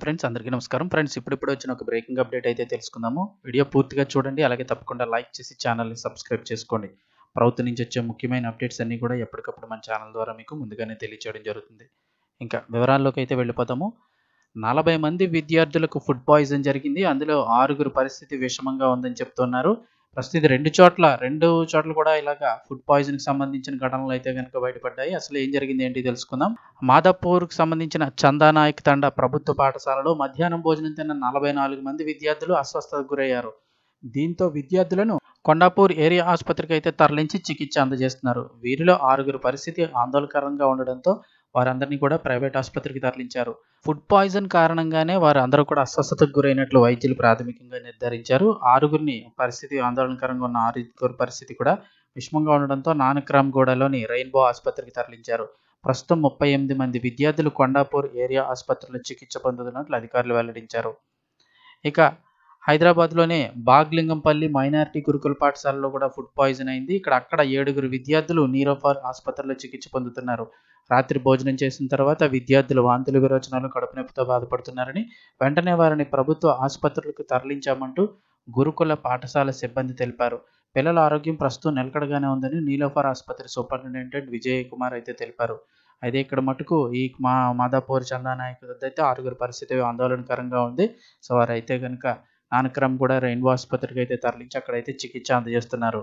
Friends అందరికీ నమస్కారం. Friends ఇప్పుడిప్పుడు వచ్చిన ఒక బ్రేకింగ్ అప్డేట్ అయితే తెలుసుకుందాము. వీడియో పూర్తిగా చూడండి అలాగే తప్పకుండా లైక్ చేసి ఛానల్ని సబ్స్క్రైబ్ చేసుకోండి. ప్రభుత్వం నుంచి వచ్చే ముఖ్యమైన అప్డేట్స్ అన్నీ కూడా ఎప్పటికప్పుడు మన ఛానల్ ద్వారా మీకు ముందుగానే తెలియచేయడం జరుగుతుంది. ఇంకా వివరాల్లోకి అయితే వెళ్ళిపోతాము నలభై మంది విద్యార్థులకు ఫుడ్ పాయిజన్ జరిగింది. అందులో ఆరుగురు పరిస్థితి విషమంగా ఉందని చెప్తున్నారు. ప్రస్తుతం రెండు చోట్ల రెండు చోట్ల కూడా ఇలాగా ఫుడ్ పాయిజన్కి సంబంధించిన ఘటనలు అయితే కనుక బయటపడ్డాయి. అసలు ఏం జరిగింది ఏంటి తెలుసుకుందాం. మాదాపూర్కి సంబంధించిన చందానాయక్ తండ ప్రభుత్వ పాఠశాలలో మధ్యాహ్నం భోజనం తిన్న నలభై నాలుగు మంది విద్యార్థులు అస్వస్థతకు గురయ్యారు. దీంతో విద్యార్థులను కొండాపూర్ ఏరియా ఆసుపత్రికి అయితే తరలించి చికిత్స అందజేస్తున్నారు. వీరిలో ఆరుగురు పరిస్థితి ఆందోళనకరంగా ఉండడంతో వారందరినీ కూడా ప్రైవేట్ ఆసుపత్రికి తరలించారు. ఫుడ్ పాయిజన్ కారణంగానే వారు అందరూ కూడా అస్వస్థతకు గురైనట్లు వైద్యులు ప్రాథమికంగా నిర్ధారించారు. ఆరుగురిని పరిస్థితి ఆందోళనకరంగా ఉన్న ఆరుగురు పరిస్థితి కూడా విషమంగా ఉండడంతో నానక్రామ్గూడలోని రెయిన్బో ఆసుపత్రికి తరలించారు. ప్రస్తుతం ముప్పై ఎనిమిది మంది విద్యార్థులు కొండాపూర్ ఏరియా ఆసుపత్రిలో చికిత్స పొందుతున్నట్లు అధికారులు వెల్లడించారు. ఇక హైదరాబాద్లోనే బాగ్లింగంపల్లి మైనారిటీ గురుకుల పాఠశాలలో కూడా ఫుడ్ పాయిజన్ అయింది. ఇక్కడ అక్కడ ఏడుగురు విద్యార్థులు నీరోఫార్ ఆసుపత్రిలో చికిత్స పొందుతున్నారు. రాత్రి భోజనం చేసిన తర్వాత విద్యార్థులు వాంతులు విరోచనాలు కడుపు నొప్పితో బాధపడుతున్నారని వెంటనే వారిని ప్రభుత్వ ఆసుపత్రులకు తరలించామంటూ గురుకుల పాఠశాల సిబ్బంది తెలిపారు. పిల్లల ఆరోగ్యం ప్రస్తుతం నిలకడగానే ఉందని నీలోఫర్ ఆసుపత్రి సూపరింటెండెంట్ విజయ్ కుమార్ అయితే తెలిపారు. అయితే ఇక్కడ మటుకు ఈ మా మాదాపూర్ చందానాయక్ అయితే ఆరుగురు పరిస్థితి ఆందోళనకరంగా ఉంది. సో వారైతే కనుక నానక్రమ్ కూడా రెయిన్బో ఆసుపత్రికి అయితే తరలించి అక్కడైతే చికిత్స అందజేస్తున్నారు.